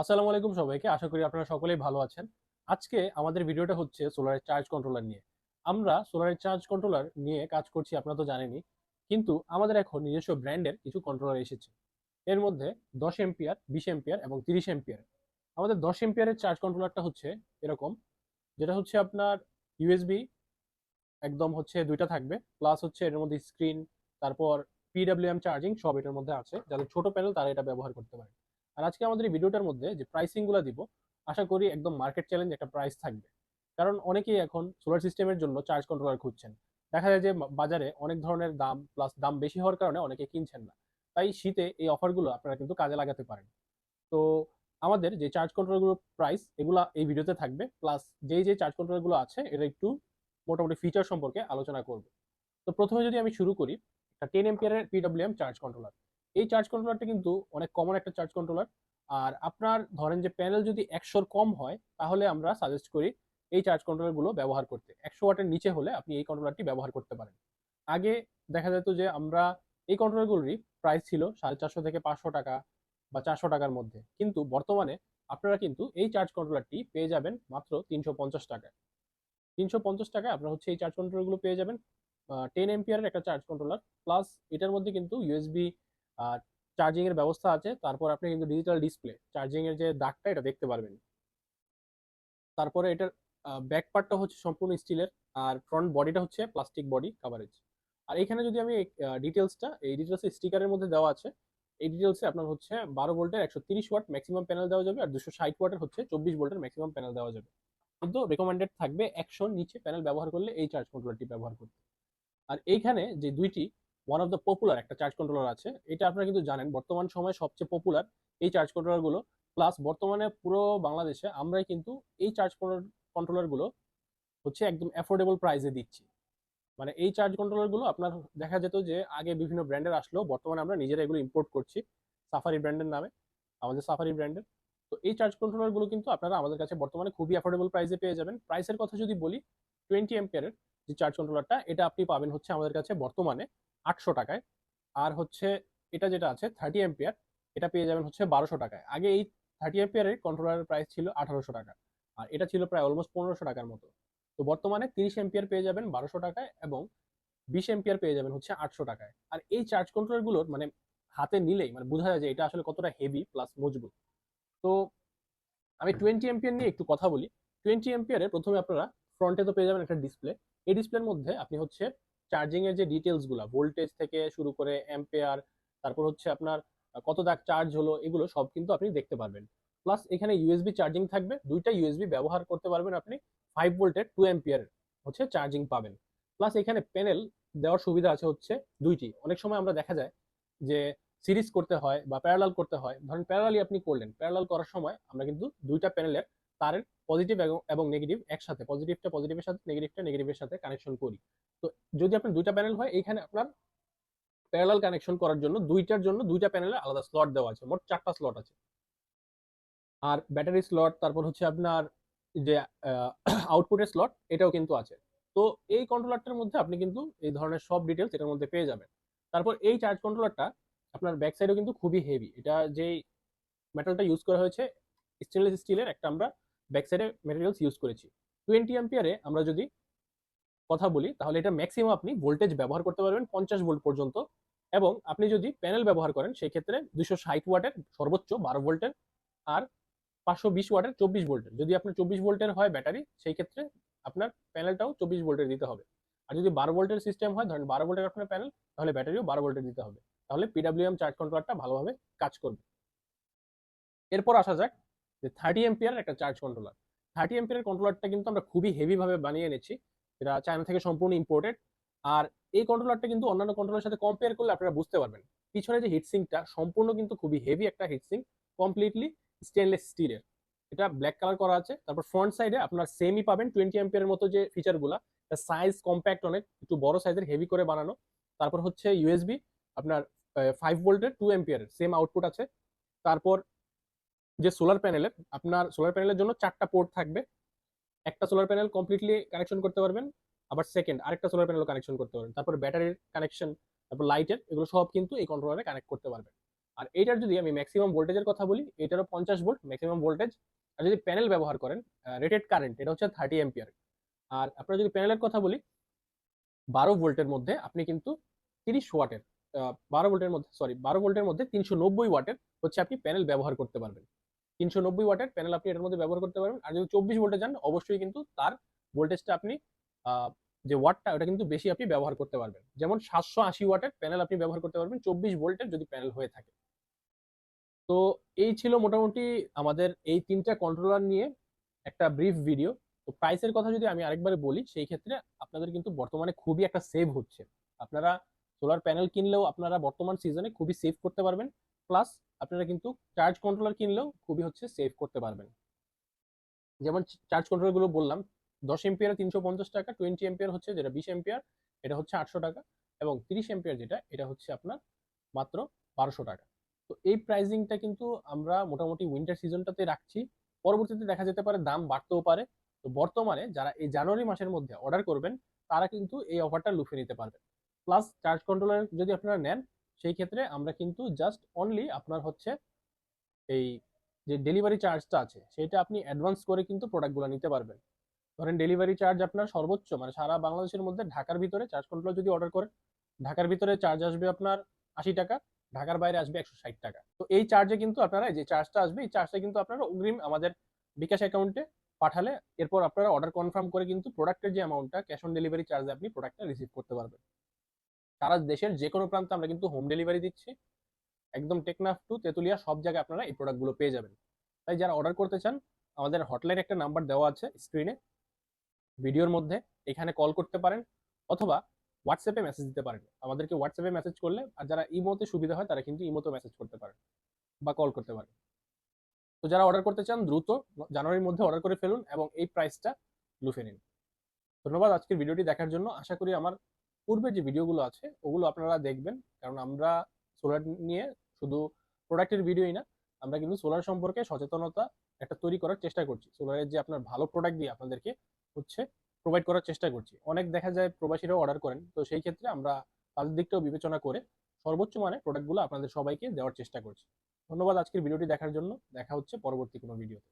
আসসালামু আলাইকুম সবাইকে। আশা করি আপনারা সকলেই ভালো আছেন। আজকে আমাদের ভিডিওটা হচ্ছে সোলারের চার্জ কন্ট্রোলার নিয়ে। আমরা সোলারের চার্জ কন্ট্রোলার নিয়ে কাজ করছি, আপনারা তো জানেনই। কিন্তু আমাদের এখন নিজস্ব ব্র্যান্ডের কিছু কন্ট্রোলার এসেছে। এর মধ্যে দশ এম্পিয়ার বিশ এম্পিয়ার এবং তিরিশ এম্পিয়ার আমাদের দশ এম্পিয়ারের চার্জ কন্ট্রোলারটা হচ্ছে এরকম। যেটা হচ্ছে আপনার ইউএসবি একদম হচ্ছে দুইটা থাকবে। প্লাস হচ্ছে এর মধ্যে স্ক্রিন তারপর পিডাব্লিউএম চার্জিং সব এটার মধ্যে আছে। যাদের ছোট প্যানেল তারা এটা ব্যবহার করতে পারে। আর আজকে আমাদের এই ভিডিওটার মধ্যে যে প্রাইসিংগুলো দিব, আশা করি একদম মার্কেট চ্যালেঞ্জ একটা প্রাইস থাকবে। কারণ অনেকেই এখন সোলার সিস্টেমের জন্য চার্জ কন্ট্রোলার খুঁজছেন। দেখা যায় যে বাজারে অনেক ধরনের দাম প্লাস দাম বেশি হওয়ার কারণে অনেকে কিনছেন না। তাই শীতে এই অফারগুলো আপনারা কিন্তু কাজে লাগাতে পারেন। তো আমাদের যে চার্জ কন্ট্রোলারগুলোর প্রাইস এগুলা এই ভিডিওতে থাকবে। প্লাস যেই যে চার্জ কন্ট্রোলারগুলো আছে, এটা একটু মোটামুটি ফিচার সম্পর্কে আলোচনা করব। তো প্রথমে যদি আমি শুরু করি ten এম্পিয়ারের P W M charge controller এই চার্জ কন্ট্রোলারটা কিন্তু অনেক কমন একটা চার্জ কন্ট্রোলার আর আপনার ধরেন যে প্যানেল যদি একশোর কম হয়, তাহলে আমরা সাজেস্ট করি এই চার্জ কন্ট্রোলারগুলো ব্যবহার করতে। একশো ওয়াটের নিচে হলে আপনি এই কন্ট্রোলারটি ব্যবহার করতে পারেন। আগে দেখা যেত যে আমরা এই কন্ট্রোলারগুলোরই প্রাইস ছিল সাড়ে চারশো থেকে পাঁচশো টাকা বা চারশো টাকার মধ্যে। কিন্তু বর্তমানে আপনারা কিন্তু এই চার্জ কন্ট্রোলারটি পেয়ে যাবেন মাত্র তিনশো পঞ্চাশ টাকায়। তিনশো পঞ্চাশ টাকায় আপনারা হচ্ছে এই চার্জ কন্ট্রোলারগুলো পেয়ে যাবেন। টেন এম্পিয়ারের একটা চার্জ কন্ট্রোলার প্লাস এটার মধ্যে কিন্তু ইউএসবি চার্জিং এর ব্যবস্থা আছে, তারপর আপনি কিন্তু ডিজিটাল ডিসপ্লে চার্জিং এর যে দাগটা, এটা দেখতে পারবেন। তারপরে এটার ব্যাক পার্টটা হচ্ছে সম্পূর্ণ স্টিলের আর ফ্রন্ট বডিটা হচ্ছে প্লাস্টিক বডি কাভারেজ আর এখানে যদি আমি ডিটেলসটা এই ডিটেলস স্টিকারের মধ্যে দেওয়া আছে, এই ডিটেলসে আপনার হচ্ছে বারো ভোল্টের একশো তিরিশ ওয়াট ম্যাক্সিমাম প্যানেল দেওয়া যাবে, আর দুশো ষাট ওয়াটের হচ্ছে চব্বিশ ভোল্টের ম্যাক্সিমাম প্যানেল দেওয়া যাবে। কিন্তু রেকমেন্ডেড থাকবে একশো নিচে প্যানেল ব্যবহার করলে এই চার্জ কন্ট্রোলারটি ব্যবহার করতে। আর এইখানে যে দুইটি ওয়ান অফ দ্য পপুলার একটা চার্জ কন্ট্রোলার আছে। এটা আপনারা কিন্তু জানেন, বর্তমান সময়ে সবচেয়ে পপুলার এই চার্জ কন্ট্রোলারগুলো প্লাস বর্তমানে পুরো বাংলাদেশে আমরাই কিন্তু এই চার্জ কন্ট্রোলারগুলো হচ্ছে একদম অ্যাফোর্ডেবল প্রাইসে দিচ্ছি। মানে এই চার্জ কন্ট্রোলারগুলো আপনার দেখা যেত যে, আগে বিভিন্ন ব্র্যান্ডের আসলেও বর্তমানে আমরা নিজেরা এগুলো ইম্পোর্ট করছি সাফারি ব্র্যান্ডের নামে, আমাদের সাফারি ব্র্যান্ডের তো এই চার্জ কন্ট্রোলারগুলো কিন্তু আপনারা আমাদের কাছে বর্তমানে খুবই অ্যাফোর্ডেবল প্রাইসে পেয়ে যাবেন। প্রাইসের কথা যদি বলি টোয়েন্টি এম্পিয়ারের যে চার্জ কন্ট্রোলারটা এটা আপনি পাবেন হচ্ছে আমাদের কাছে বর্তমানে আটশো টাকায়। আর হচ্ছে এটা যেটা আছে থার্টি এম্পিয়ার এটা পেয়ে যাবেন হচ্ছে বারোশো টাকায়। আগে এই থার্টি এম্পিয়ারের কন্ট্রোলারের প্রাইস ছিল আঠারোশো টাকা। আর এটা ছিল প্রায় অলমোস্ট পনেরোশো টাকার মতো। তো বর্তমানে তিরিশ এম্পিয়ার পেয়ে যাবেন বারোশো টাকায় এবং বিশ এম্পিয়ার পেয়ে যাবেন হচ্ছে আটশো টাকায়। আর এই চার্জ কন্ট্রোলারগুলোর মানে হাতে নিলেই মানে বোঝা যায় যে এটা আসলে কতটা হেভি প্লাস মজবুত। তো আমি টোয়েন্টি এম্পিয়ার নিয়ে একটু কথা বলি। টোয়েন্টি এম্পিয়ারে প্রথমে আপনারা ফ্রন্টে তো পেয়ে যাবেন একটা ডিসপ্লে এই ডিসপ্লের মধ্যে আপনি হচ্ছে চার্জিং এর যে ডিটেলসগুলা ভোল্টেজ থেকে শুরু করে অ্যাম্পেয়ার তারপর হচ্ছে আপনার কত দাগ চার্জ হলো, এগুলো সব কিন্তু আপনি দেখতে পারবেন। প্লাস এখানে ইউএসবি চার্জিং থাকবে, দুইটা ইউএসবি ব্যবহার করতে পারবেন আপনি ফাইভ ভোল্টের টু অ্যাম্পিয়ার হচ্ছে চার্জিং পাবেন। প্লাস এখানে প্যানেল দেওয়ার সুবিধা আছে হচ্ছে দুইটি। অনেক সময় আমরা দেখা যায় যে সিরিজ করতে হয় বা প্যারালাল করতে হয়। ধরেন প্যারালালি আপনি করলেন প্যারালাল করার সময় আমরা কিন্তু দুইটা প্যানেলের তারের পজিটিভ এবং নেগেটিভ একসাথে পজিটিভটা পজিটিভের সাথে নেগেটিভটা নেগেটিভের সাথে কানেকশন করি। তো যদি আপনার দুইটা প্যানেল হয় এখানে আপনার প্যারালাল কানেকশন করার জন্য দুইটার জন্য দুইটা প্যানেলে আলাদা স্লট দেওয়া আছে, মোট চারটা স্লট আছে। আর ব্যাটারি স্লট তারপর হচ্ছে আপনার যে আউটপুটের স্লট এটাও কিন্তু আছে। তো এই কন্ট্রোলারটার মধ্যে আপনি কিন্তু এই ধরনের সব ডিটেলস এটার মধ্যে পেয়ে যাবেন। তারপর এই চার্জ কন্ট্রোলারটা আপনার ব্যাক সাইডেও কিন্তু খুবই হেভি এটা যেই মেটালটা ইউজ করা হয়েছে স্টেনলেস স্টিলের একটা আমরা ব্যাক সাইডে মেটেরিয়ালস ইউজ করেছি টোয়েন্টি অ্যাম্পিয়ারে আমরা যদি কথা বলি, তাহলে এটা ম্যাক্সিমাম আপনি ভোল্টেজ ব্যবহার করতে পারবেন পঞ্চাশ ভোল্ট পর্যন্ত এবং আপনি যদি প্যানেল ব্যবহার করেন সেই ক্ষেত্রে দুশো ষাট ওয়াটের সর্বোচ্চ বারো ভোল্টের আর পাঁচশো বিশ ওয়াটের চব্বিশ ভোল্টের যদি আপনার চব্বিশ ভোল্টের হয় ব্যাটারি সেই ক্ষেত্রে আপনার প্যানেলটাও চব্বিশ ভোল্টের দিতে হবে। আর যদি বারো ভোল্টের সিস্টেম হয়, ধরেন বারো ভোল্টের আপনার প্যানেল তাহলে ব্যাটারিও বারো ভোল্টের দিতে হবে। তাহলে পিডাব্লিউএম চার্জ কন্ট্রোলারটা ভালোভাবে কাজ করবে। এরপর আসা যাক যে থার্টি এম্পিয়ার একটা চার্জ কন্ট্রোলার থার্টি এম্পিয়ার কন্ট্রোলারটা কিন্তু আমরা খুবই হেভিভাবে বানিয়ে এনেছি। এটা চায়না থেকে সম্পূর্ণ ইম্পোর্টেড আর এই কন্ট্রোলারটা কিন্তু অন্যান্য কন্ট্রোলার সাথে কম্পেয়ার করলে আপনারা বুঝতে পারবেন। পিছনে যে হিটসিংটা সম্পূর্ণ কিন্তু খুবই হেভি একটা হিটসিং কমপ্লিটলি স্টেনলেস স্টিলের এটা ব্ল্যাক কালার করা আছে। তারপর ফ্রন্ট সাইডে আপনার সেমই পাবেন টোয়েন্টি এম্পিয়ারের মতো যে ফিচারগুলো সাইজ কম্প্যাক্ট অনেক, একটু বড় সাইজের হেভি করে বানানো। তারপর হচ্ছে ইউএসবি আপনার ফাইভ ভোল্টের টু এম্পিয়ারের সেম আউটপুট আছে। তারপর যে সোলার প্যানেলের আপনার সোলার প্যানেলের জন্য চারটা পোর্ট থাকবে। একটা সোলার প্যানেল কমপ্লিটলি কানেকশন করতে পারবেন, আবার সেকেন্ড আরেকটা সোলার প্যানেল কানেকশন করতে পারবেন। তারপর ব্যাটারির কানেকশন তারপর লাইটের এগুলো সব কিন্তু এই কন্ট্রোলারে কানেক্ট করতে পারবেন। আর এইটার যদি আমি ম্যাক্সিমাম ভোল্টেজের কথা বলি, এটারও পঞ্চাশ ভোল্ট ম্যাক্সিমাম ভোল্টেজ আর যদি প্যানেল ব্যবহার করেন রেটেড কারেন্ট এটা হচ্ছে থার্টি এম্পিয়ার আর আপনারা যদি প্যানেলের কথা বলি, বারো ভোল্টের মধ্যে আপনি কিন্তু তিরিশ ওয়াটের বারো ভোল্টের মধ্যে সরি বারো ভোল্টের মধ্যে তিনশো নব্বই ওয়াটের হচ্ছে আপনি প্যানেল ব্যবহার করতে পারবেন। তিনশো নব্বই ওয়াটের প্যানেল আপনি এটার মধ্যে ব্যবহার করতে পারবেন। আর যদি চব্বিশ ভোল্টে যান, অবশ্যই কিন্তু তার ভোল্টেজটা আপনি যে ওয়াটটা ওটা কিন্তু বেশি আপনি ব্যবহার করতে পারবেন। যেমন সাতশো আশি ওয়াটের প্যানেল আপনি ব্যবহার করতে পারবেন, চব্বিশ ভোল্টের যদি প্যানেল হয়ে থাকে। তো এই ছিল মোটামুটি আমাদের এই তিনটা কন্ট্রোলার নিয়ে একটা ব্রিফ ভিডিও তো প্রাইসের কথা যদি আমি আরেকবার বলি, সেই ক্ষেত্রে আপনাদের কিন্তু বর্তমানে খুবই একটা সেভ হচ্ছে। আপনারা সোলার প্যানেল কিনলেও আপনারা বর্তমান সিজনে খুবই সেভ করতে পারবেন। প্লাস আপনারা কিন্তু চার্জ কন্ট্রোলার কিনলেও খুবই হচ্ছে সেভ করতে পারবেন। যেমন চার্জ কন্ট্রোলারগুলো বললাম, দশ এম্পিয়ার তিনশো পঞ্চাশ টাকা টোয়েন্টি এম্পিয়ার হচ্ছে যেটা বিশ এম্পিয়ার এটা হচ্ছে আটশো টাকা এবং তিরিশ এম্পিয়ার যেটা, এটা হচ্ছে আপনার মাত্র বারোশো টাকা। তো এই প্রাইজিংটা কিন্তু আমরা মোটামুটি উইন্টার সিজনটাতে রাখছি। পরবর্তীতে দেখা যেতে পারে দাম বাড়তেও পারে। তো বর্তমানে যারা এই জানুয়ারি মাসের মধ্যে অর্ডার করবেন, তারা কিন্তু এই অফারটা লুফে নিতে পারবেন। প্লাস চার্জ কন্ট্রোলার যদি আপনারা নেন সেই ক্ষেত্রে আমরা কিন্তু জাস্ট অনলি আপনার হচ্ছে এই যে ডেলিভারি চার্জটা আছে, সেটা আপনি অ্যাডভান্স করে কিন্তু প্রোডাক্টগুলো নিতে পারবেন। ধরেন ডেলিভারি চার্জ আপনার সর্বোচ্চ মানে সারা বাংলাদেশের মধ্যে ঢাকার ভিতরে চার্জ কন্ট্রোলার যদি অর্ডার করেন, ঢাকার ভিতরে চার্জ আসবে আপনার আশি টাকা, ঢাকার বাইরে আসবে একশো ষাট টাকা। তো এই চার্জে কিন্তু আপনারা যে চার্জটা আসবে, এই চার্জটা কিন্তু আপনারা অগ্রিম আমাদের বিকাশ অ্যাকাউন্টে পাঠালে এরপর আপনারা অর্ডার কনফার্ম করে কিন্তু প্রোডাক্টের যে অ্যামাউন্টটা ক্যাশ অন ডেলিভারি চার্জে আপনি প্রোডাক্টটা রিসিভ করতে পারবেন। সারা দেশের যে কোনো প্রান্তে আমরা কিন্তু হোম ডেলিভারি দিচ্ছি। একদম টেকনাফ টু তেতুলিয়া সব জায়গায় আপনারা এই প্রোডাক্টগুলো পেয়ে যাবেন। তাই যারা অর্ডার করতে চান, আমাদের হটলাইন একটা নাম্বার দেওয়া আছে স্ক্রিনে ভিডিওর মধ্যে এখানে কল করতে পারেন অথবা হোয়াটসঅ্যাপে মেসেজ দিতে পারেন। আমাদেরকে হোয়াটসঅ্যাপে মেসেজ করলে আর যারা ইমোতে সুবিধা হয়, তারা কিন্তু ইমোতে মেসেজ করতে পারেন বা কল করতে পারেন তো যারা অর্ডার করতে চান, দ্রুত জানুয়ারির মধ্যে অর্ডার করে ফেলুন এবং এই প্রাইসটা লুফে নিন। ধন্যবাদ আজকের ভিডিওটি দেখার জন্য। আশা করি আমার পূর্বের যে ভিডিওগুলো আছে, ওগুলো আপনারা দেখবেন। কারণ আমরা সোলার নিয়ে শুধু প্রোডাক্টের ভিডিওই না, আমরা কিন্তু সোলার সম্পর্কে সচেতনতা একটা তৈরি করার চেষ্টা করছি। সোলারের যে আপনার ভালো প্রোডাক্ট দিয়ে আপনাদেরকে হচ্ছে প্রোভাইড করার চেষ্টা করছি। অনেক দেখা যায় প্রবাসীরাও অর্ডার করেন। তো সেই ক্ষেত্রে আমরা তাদের দিকটাও বিবেচনা করে সর্বোচ্চ মানে প্রোডাক্টগুলো আপনাদের সবাইকে দেওয়ার চেষ্টা করছি। ধন্যবাদ আজকের ভিডিওটি দেখার জন্য। দেখা হচ্ছে পরবর্তী কোনো ভিডিওতে